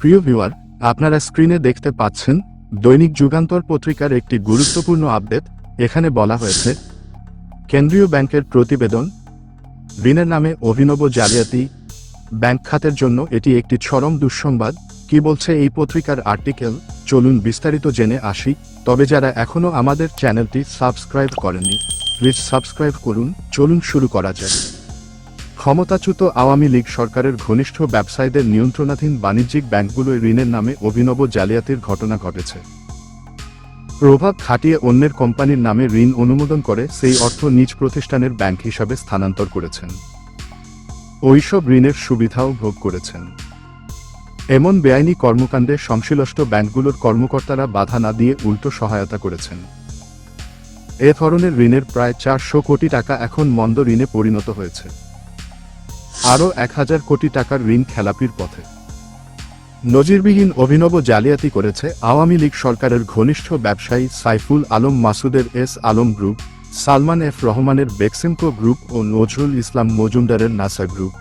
প্রিয় ভিউয়ার, আপনারা স্ক্রিনে দেখতে পাচ্ছেন, দৈনিক যুগান্তর পত্রিকার একটি গুরুত্বপূর্ণ আপডেট, এখানে বলা হয়েছে, কেন্দ্রীয় ব্যাংকের প্রতিবেদন, ঋণের নামে অভিনব জালিয়াতি, ব্যাংক খাতের জন্য এটি একটি চরম দুঃসংবাদ, কি বলছে এই পত্রিকার আর্টিকেল, চলুন বিস্তারিত জেনে আসি, তবে যারা এখনও আমাদের চ্যানেলটি সাবস্ক্রাইব করেননি, প্লিজ সাবস্ক্রাইব করুন, চলুন শুরু করা যাক। ক্ষমতাচ্যুত আওয়ামী লীগ সরকারের ঘনিষ্ঠ ব্যবসায়ীদের নিয়ন্ত্রণাধীন বাণিজ্যিক ব্যাংকগুলোয় ঋণের নামে অভিনব জালিয়াতির ঘটনা ঘটেছে। প্রভাব খাটিয়ে অন্যের কোম্পানির নামে ঋণ অনুমোদন করে সেই অর্থ নিজ প্রতিষ্ঠানের ব্যাংক হিসাবে স্থানান্তর করেছেন। ওইসব ঋণের সুবিধাও ভোগ করেছেন। এমন বেআইনি কর্মকাণ্ডে সংশ্লিষ্ট ব্যাংকগুলোর কর্মকর্তারা বাধা না দিয়ে উল্টো সহায়তা করেছেন। এ ধরনের ঋণের প্রায় চারশো কোটি টাকা এখন মন্দ ঋণে পরিণত হয়েছে। আরও এক হাজার কোটি টাকার ঋণ খেলাপির পথে। নজিরবিহীন অভিনব জালিয়াতি করেছে আওয়ামী লীগ সরকারের ঘনিষ্ঠ ব্যবসায়ী সাইফুল আলম মাসুদের S Alam group, Salman F রহমানের বেক্সিমকো গ্রুপ ও নজরুল ইসলাম মজুমদারের নাসা গ্রুপ।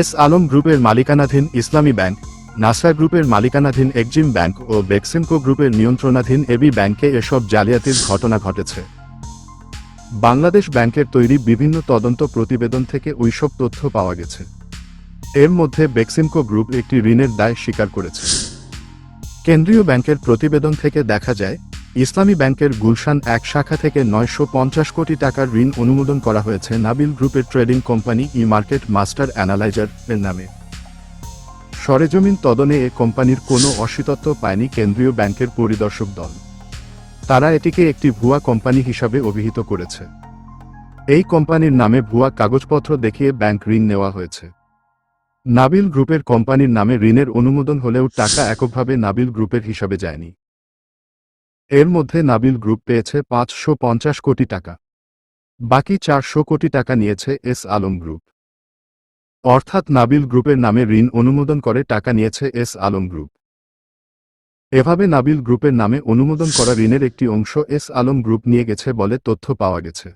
এস আলম গ্রুপের মালিকানাধীন ইসলামী ব্যাংক, নাসা গ্রুপের মালিকানাধীন এক্সিম ব্যাংক ও বেক্সিমকো গ্রুপের নিয়ন্ত্রণাধীন এবি ব্যাংকে এসব জালিয়াতির ঘটনা ঘটেছে। বাংলাদেশ ব্যাংকের তৈরি বিভিন্ন তদন্ত প্রতিবেদন থেকে ওইসব তথ্য পাওয়া গেছে। এর মধ্যে বেক্সিমকো গ্রুপ একটি ঋণের দায় স্বীকার করেছে। কেন্দ্রীয় ব্যাংকের প্রতিবেদন থেকে দেখা যায়, ইসলামী ব্যাংকের গুলশান এক শাখা থেকে নয়শো পঞ্চাশ কোটি টাকার ঋণ অনুমোদন করা হয়েছে নাবিল গ্রুপের trading company E market master analyser এর নামে। সরেজমিন তদনে এ কোম্পানির কোনো অসিতত্ব পায়নি কেন্দ্রীয় ব্যাংকের পরিদর্শক দল। তারা এটিকে একটি ভুয়া কোম্পানি হিসাবে অভিহিত করেছে। এই কোম্পানির নামে ভুয়া কাগজপত্র দেখিয়ে ব্যাংক ঋণ নেওয়া হয়েছে। নাবিল গ্রুপের কোম্পানির নামে ঋণের অনুমোদন হলেও টাকা এককভাবে নাবিল গ্রুপের হিসাবে যায়নি। এর মধ্যে নাবিল গ্রুপ পেয়েছে পাঁচশো পঞ্চাশ কোটি টাকা। বাকি চারশো কোটি টাকা নিয়েছে এস আলম গ্রুপ। অর্থাৎ নাবিল গ্রুপের নামে ঋণ অনুমোদন করে টাকা নিয়েছে এস আলম গ্রুপ। এভাবে নাবিল গ্রুপের নামে অনুমোদন করা ঋণের একটি অংশ এস আলম গ্রুপ নিয়ে গেছে বলে তথ্য পাওয়া গেছে।